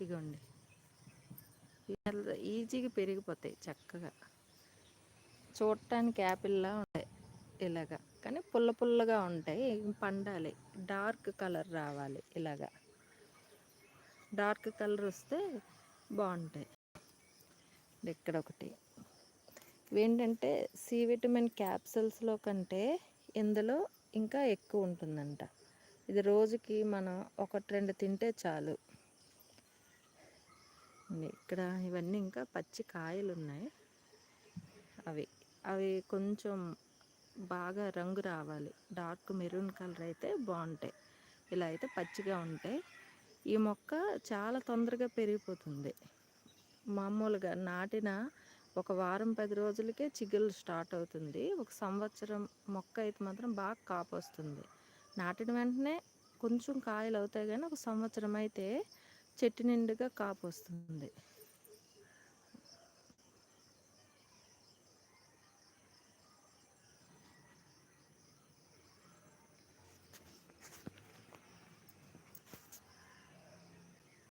ఇగోండి. ఈజీగా పెరిగిపోతాయి చక్కగా. చూడటానికి యాపిల్లా ఉంటాయి ఇలాగా. కానీ పుల్ల పుల్లగా ఉంటాయి పండాలి. డార్క్ కలర్ రావాలి ఇలాగా. డార్క్ కలర్ వస్తే బాగుంటాయి. ఇక్కడ ఒకటి. ఏంటంటే సి విటమిన్ క్యాప్సిల్స్లో కంటే ఇందులో ఇంకా ఎక్కువ ఉంటుందంట. ఇది రోజుకి మనం ఒకటి రెండు తింటే చాలు. ఇక్కడ ఇవన్నీ ఇంకా పచ్చి కాయలు ఉన్నాయి అవి అవి కొంచెం బాగా రంగు రావాలి. డార్క్ మెరూన్ కలర్ అయితే బాగుంటాయి. ఇలా అయితే పచ్చిగా ఉంటాయి. ఈ మొక్క చాలా తొందరగా పెరిగిపోతుంది. మామూలుగా నాటిన ఒక వారం పది రోజులకే చిగులు స్టార్ట్ అవుతుంది. ఒక సంవత్సరం మొక్క అయితే మాత్రం బాగా కాపు వస్తుంది నాటిన వెంటనే కొంచెం కాయలు అవుతాయి కానీ ఒక సంవత్సరం అయితే చెట్టు నిండుగా కాపు వస్తుంది